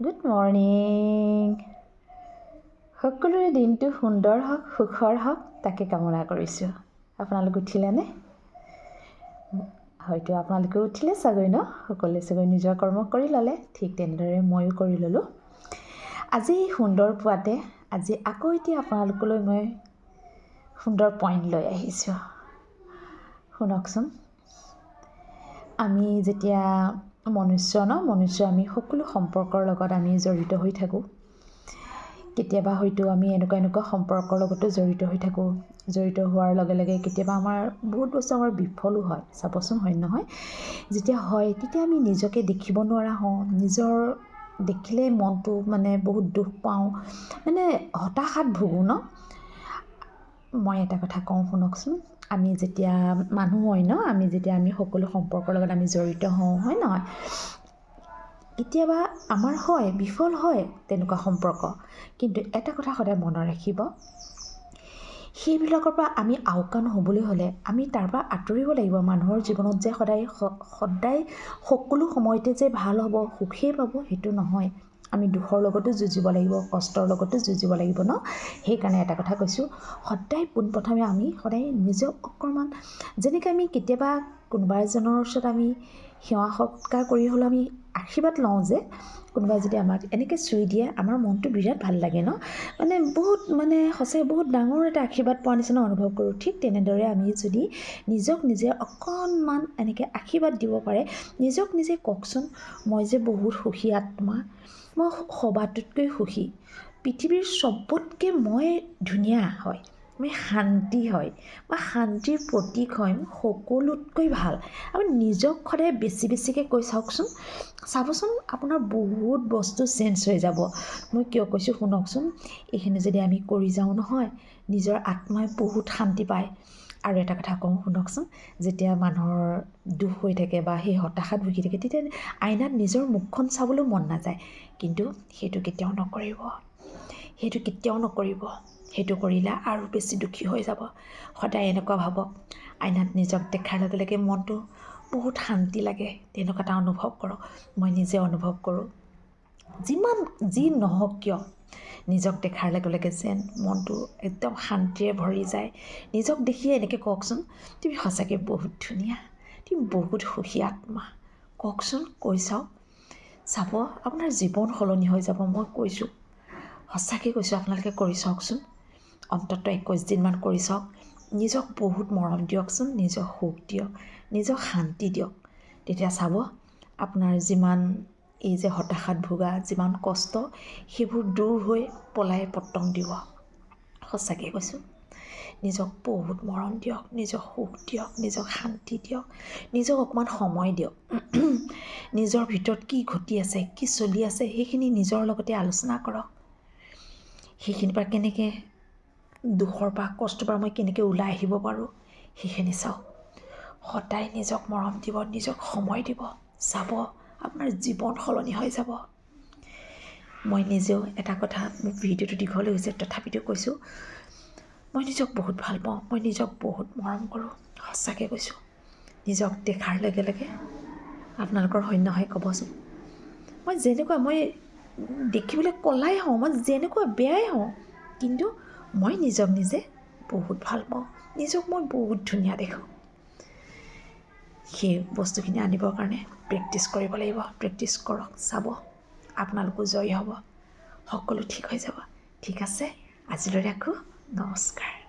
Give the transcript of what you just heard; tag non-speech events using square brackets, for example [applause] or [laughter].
Good morning সকলোৰে দিনটো সুন্দৰ হওক সুখৰ হওক তাকে কামনা কৰিছোঁ। আপোনালোক উঠিলেনে? হয়তো আপোনালোকেও উঠিলে চাগৈ ন? সকলোৱে চাগৈ নিজৰ কৰ্ম কৰি ল'লে ঠিক তেনেদৰে ময়ো কৰি ল'লোঁ। আজি সুন্দৰ পুৱাতে আজি আকৌ এতিয়া আপোনালোকলৈ মই সুন্দৰ পইণ্ট লৈ আহিছোঁ। শুনকচোন। আমি যেতিয়া মনুষ্য ন? মনুষ্য আমি সকলো সম্পৰ্কৰ লগত আমি জড়িত হৈ থাকোঁ। কেতিয়াবা হয়তো আমি এনেকুৱা এনেকুৱা সম্পৰ্কৰ লগতো জড়িত হৈ থাকোঁ। জড়িত হোৱাৰ লগে লগে কেতিয়াবা আমাৰ বহুত বস্তু আমাৰ বিফলো হয়। চাবচোন হয় নহয়? যেতিয়া হয় তেতিয়া আমি নিজকে দেখিব নোৱাৰা হওঁ। নিজৰ দেখিলেই মনটো মানে বহুত দুখ পাওঁ। মানে হতাশাত ভুগোঁ ন? মই এটা কথা কওঁ শুনকচোন। আমি যেতিয়া মানুহ হয় ন আমি যেতিয়া আমি সকলো সম্পৰ্কৰ লগত আমি জড়িত হওঁ হয় নহয়? কেতিয়াবা আমাৰ হয় বিফল হয় তেনেকুৱা সম্পৰ্ক। কিন্তু এটা কথা সদায় মনত ৰাখিব সেইবিলাকৰ পৰা আমি আওকাণ হ'বলৈ হ'লে আমি তাৰ পৰা আঁতৰিব লাগিব। মানুহৰ জীৱনত যে সদায় সদায় সকলো সময়তে যে ভাল হ'ব সুখেই পাব সেইটো নহয়। আমি দুখৰ লগতো যুঁজিব লাগিব কষ্টৰ লগতো যুঁজিব লাগিব ন? সেইকাৰণে এটা কথা কৈছোঁ সদায় পোনপ্ৰথমে আমি সদায় নিজক অকণমান যেনেকৈ আমি কেতিয়াবা কোনোবা এজনৰ ওচৰত আমি সেৱা সৎকাৰ কৰি হ'লেও আমি আশীৰ্বাদ লওঁ যে কোনোবাই যদি আমাক এনেকৈ চুই দিয়ে আমাৰ মনটো বিৰাট ভাল লাগে ন? মানে বহুত মানে সঁচাই বহুত ডাঙৰ এটা আশীৰ্বাদ পোৱা নিচিনা অনুভৱ কৰোঁ। ঠিক তেনেদৰে আমি যদি নিজক নিজে অকণমান এনেকৈ আশীৰ্বাদ দিব পাৰে নিজক নিজে কওকচোন মই যে বহুত সুখী আত্মা মই সবাটোতকৈ সুখী। পৃথিৱীৰ চবতকৈ মই ধুনীয়া হয়। মই শান্তি হয়। বা শান্তিৰ প্ৰতীক হয়। সকলোতকৈ ভাল। আপুনি নিজক সদায় বেছি বেছিকৈ কৈ চাওকচোন। চাবচোন আপোনাৰ বহুত বস্তু চেঞ্জ হৈ যাব। মই কিয় কৈছোঁ শুনকচোন। এইখিনি যদি আমি কৰি যাওঁ নহয় নিজৰ আত্মাই বহুত শান্তি পায়। আৰু এটা কথা কওঁ শুনকচোন যেতিয়া মানুহৰ দুখ হৈ থাকে বা সেই হতাশাত ভুগি থাকে তেতিয়া আইনাত নিজৰ মুখখন চাবলৈও মন নাযায়। কিন্তু সেইটো কেতিয়াও নকৰিব। সেইটো কেতিয়াও নকৰিব। সেইটো কৰিলে আৰু বেছি দুখী হৈ যাব। সদায় এনেকুৱা ভাবক আইনাত নিজক দেখাৰ লগে লগে মনটো বহুত শান্তি লাগে। তেনেকুৱা এটা অনুভৱ কৰক। মই নিজে অনুভৱ কৰোঁ। যিমান যি নহওক কিয় নিজক দেখাৰ লগে লগে যেন মনটো একদম শান্তিৰে ভৰি যায়। নিজক দেখিয়ে এনেকৈ কওকচোন তুমি সঁচাকৈ বহুত ধুনীয়া। তুমি বহুত সুখী আত্মা। কওকচোন কৈ চাওক। চাব আপোনাৰ জীৱন সলনি হৈ যাব। মই কৈছোঁ। সঁচাকৈ কৈছোঁ আপোনালোকে কৰি চাওকচোন। অন্ততঃ একৈছ দিনমান কৰি চাওক। নিজক বহুত মৰম দিয়কচোন নিজক সুখ দিয়ক নিজক শান্তি দিয়ক। তেতিয়া চাব আপোনাৰ যিমান এই যে হতাশাত ভোগা যিমান কষ্ট সেইবোৰ দূৰ হৈ পলাই পতং দিব। সঁচাকৈ কৈছোঁ। নিজক বহুত মৰম দিয়ক নিজক সুখ দিয়ক নিজক শান্তি দিয়ক নিজক অকণমান সময় দিয়ক। [clears throat] নিজৰ ভিতৰত কি ঘটি আছে কি চলি আছে সেইখিনি নিজৰ লগতে আলোচনা কৰক। সেইখিনিৰ পৰা কেনেকৈ দুখৰ পৰা কষ্টৰ পৰা মই কেনেকৈ ওলাই আহিব পাৰোঁ সেইখিনি চাওক সদায় নিজক মৰম দিব নিজক সময় দিব চাব আপোনাৰ জীৱন সলনি হৈ যাব। মই নিজেও এটা কথা মোৰ ভিডিঅ'টো দীঘল হৈছে তথাপিতো কৈছোঁ মই নিজক বহুত ভাল পাওঁ মই নিজক বহুত মৰম কৰোঁ সঁচাকৈ কৈছোঁ। নিজক দেখাৰ লগে লগে আপোনালোকৰ সৈন্য হয় ক'বচোন মই যেনেকুৱা মই দেখিবলৈ ক'লাই হওঁ মই যেনেকুৱা বেয়াই হওঁ কিন্তু মই নিজক নিজে বহুত ভাল পাওঁ। নিজক মই বহুত ধুনীয়া দেখোঁ। সেই বস্তুখিনি আনিবৰ কাৰণে প্ৰেক্টিছ কৰিব লাগিব। প্ৰেক্টিছ কৰক চাব। আপোনালোকো জয়ী হ'ব। সকলো ঠিক হৈ যাব। ঠিক আছে? আজিলৈ ৰাখোঁ। নমস্কাৰ।